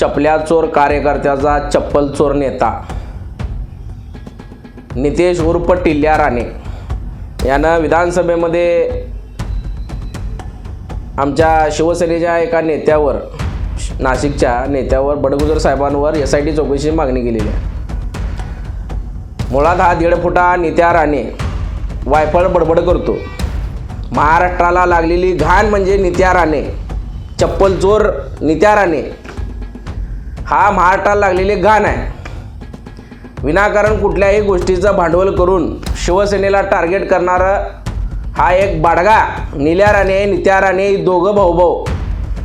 चपल्या चोर कार्यकर्त्याचा चप्पल चोर नेता. नितेश उर्फ टिल्ल्या राणे. यानं विधानसभेमध्ये आमच्या शिवसेनेच्या एका नेत्यावर नाशिकच्या नेत्यावर बडगुजर साहेबांवर एस आय टी चौकशीची मागणी केलेली आहे. मुळात हा दीड फुटा नित्या राणे वायफळ बडबड करतो. महाराष्ट्राला लागलेली घाण म्हणजे नित्या राणे. चप्पल चोर नित्या राणे. हा महाराष्ट्राला लागलेली घाण आहे. विनाकारण कुठल्याही गोष्टीचं भांडवल करून शिवसेनेला टार्गेट करणारं हा एक बाडगा निल्या राणे नित्या राणे ही दोघं भाऊभाऊ.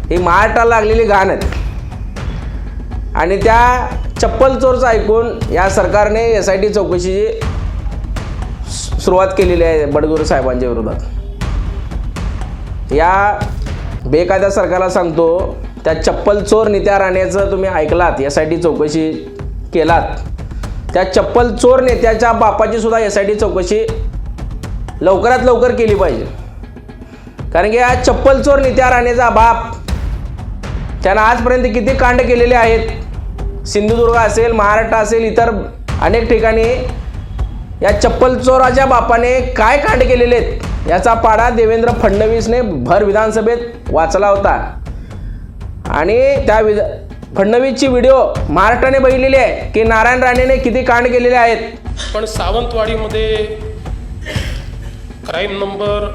ही महाराष्ट्राला लागलेली घाण आहेत. आणि त्या चप्पल चोरचं ऐकून या सरकारने एस आय टी चौकशीची सुरुवात केलेली आहे बडगुरू साहेबांच्या विरोधात. या बेकायदा सरकारला सांगतो त्या चप्पल चोर नित्या राणेचं तुम्ही ऐकलात? एस आय चौकशी केलात. त्या चप्पल चोर नेत्याच्या बापाची सुद्धा एस आय चौकशी लवकरात लवकर केली पाहिजे. कारण की या चप्पल चोर नित्या राणेचा बाप त्यानं आजपर्यंत किती कांड केलेले आहेत? सिंधुदुर्ग असेल महाराष्ट्र असेल इतर अनेक ठिकाणी या चप्पल चोराच्या बापाने काय कांड केलेले आहेत? याचा पाडा देवेंद्र फडणवीसने भर विधानसभेत वाचला होता. आणि त्या विध फडणवीसची व्हिडिओ महाराष्ट्राने बघितलेली आहे की नारायण राणेने किती कांड केलेले आहेत. पण सावंतवाडीमध्ये क्राईम नंबर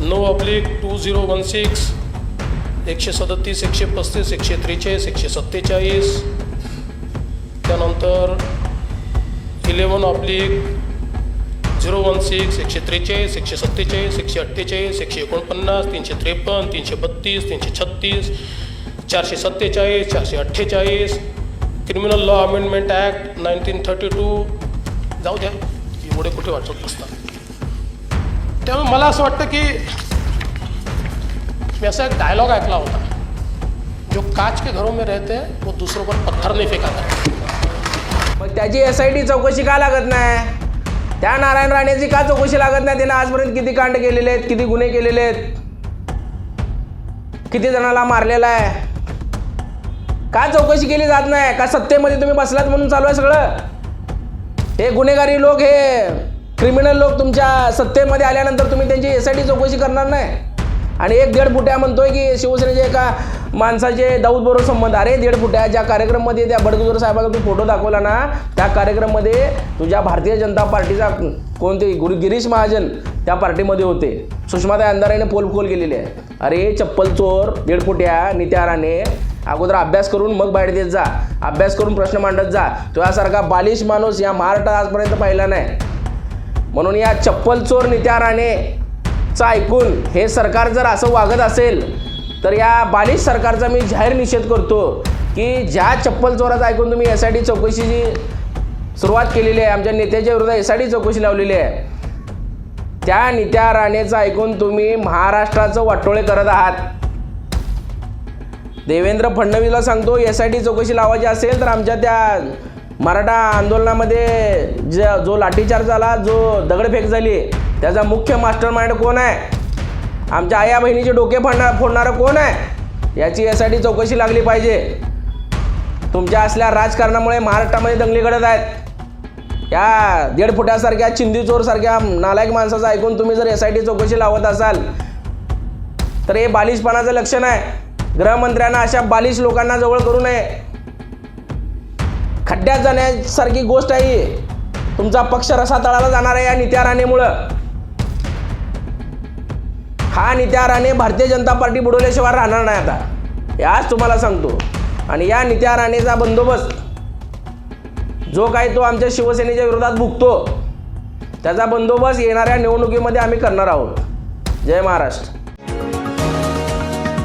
नऊ oblique two zero one six एकशे सदतीस एकशे पस्तीस एकशे त्रेचाळीस एकशे सत्तेचाळीस. त्यानंतर eleven oblique zero one six एकशे त्रेचाळीस एकशे सत्तेचाळीस एकशे अठ्ठेचाळीस एकशे एकोणपन्नास तीनशे त्रेपन्न तीनशे बत्तीस तीनशे छत्तीस चारशे सत्तेचाळीस चारशे अठ्ठेचाळीस criminal law amendment act nineteen thirty two जाऊ द्या एवढे कुठे वाटत बसतात? त्यामुळे मला असं वाटतं की मी असा एक डायलॉग ऐकला होता. जो काच के घरों में रहते हैं वो दूसरों पर पत्थर नाही फेंका मग त्याची एस आय टी चौकशी का लागत नाही? त्या नारायण राणेची का चौकशी लागत नाही? त्यानं आजपर्यंत किती कांड केलेले आहेत किती गुन्हे केलेले आहेत? किती जणाला मारलेला आहे? का चौकशी केली जात नाही? का सत्तेमध्ये तुम्ही बसलात म्हणून चालू आहे सगळं? हे गुन्हेगारी लोक हे क्रिमिनल लोक तुमच्या सत्तेमध्ये आल्यानंतर तुम्ही त्यांची एस आय टी चौकशी करणार नाही. आणि एक दीड फुट्या म्हणतोय की शिवसेनेचे एका माणसाचे दाऊद बरोबर संबंध. अरे दीड फुट्या ज्या कार्यक्रममध्ये त्या बडगुजोर साहेबांचा तू फोटो दाखवला ना त्या कार्यक्रममध्ये तुझ्या भारतीय जनता पार्टीचा कोणते गुरु गिरीश महाजन त्या पार्टीमध्ये होते. सुषमाताई अंधारेने पोल खोल केलेली आहे. अरे चप्पल चोर दीड फुट्या नित्या राणे अगोदर अभ्यास करून मग बाहेर देत जा. अभ्यास करून प्रश्न मांडत जा. तुझ्यासारखा बालिश माणूस या महाराष्ट्रात आजपर्यंत पाहिला नाही. म्हणून या चप्पल चोर नित्या राणेचं ऐकून हे सरकार जर असं वागत असेल तर या बालिश सरकारचा मी जाहीर निषेध करतो की ज्या चप्पल चोराचं ऐकून तुम्ही एस आय टी चौकशीची सुरुवात केलेली आहे आमच्या नेत्याच्या विरोधात एस आय टी चौकशी लावलेली आहे त्या नित्या राणेचं ऐकून तुम्ही महाराष्ट्राचं वाटोळे करत आहात. देवेंद्र फडणवीसला सांगतो एस आय टी चौकशी लावायची असेल तर आमच्या त्या मराठा आंदोलनामध्ये ज जो लाठीचार्ज झाला जो दगडफेक झाली त्याचा मुख्य मास्टर माइंड कोण आहे? आमच्या आया बहिणीचे डोके फोडणार फोडणारं कोण आहे? याची एस आय टी चौकशी लागली पाहिजे. तुमच्या असल्या राजकारणामुळे महाराष्ट्रामध्ये दंगली घडत आहेत. या दीड फुट्यासारख्या चिंदी चोरसारख्या नालायक माणसाचं ऐकून तुम्ही जर एस आय टी चौकशी लावत असाल तर हे बालिशपणाचं लक्षण आहे. गृहमंत्र्यांना अशा बालिश लोकांना जवळ करू नये. खड्ड्यात जाण्यासारखी गोष्ट आहे तुमचा पक्ष रसातळाला जाणार आहे या नित्या राणेमुळं. हा नित्या राणे भारतीय जनता पार्टी बुडवल्याशिवाय राहणार नाही आता. याच तुम्हाला सांगतो. आणि या नित्या राणेचा बंदोबस्त जो काही तो आमच्या शिवसेनेच्या विरोधात भुगतो त्याचा बंदोबस्त येणाऱ्या निवडणुकीमध्ये आम्ही करणार आहोत. जय महाराष्ट्र.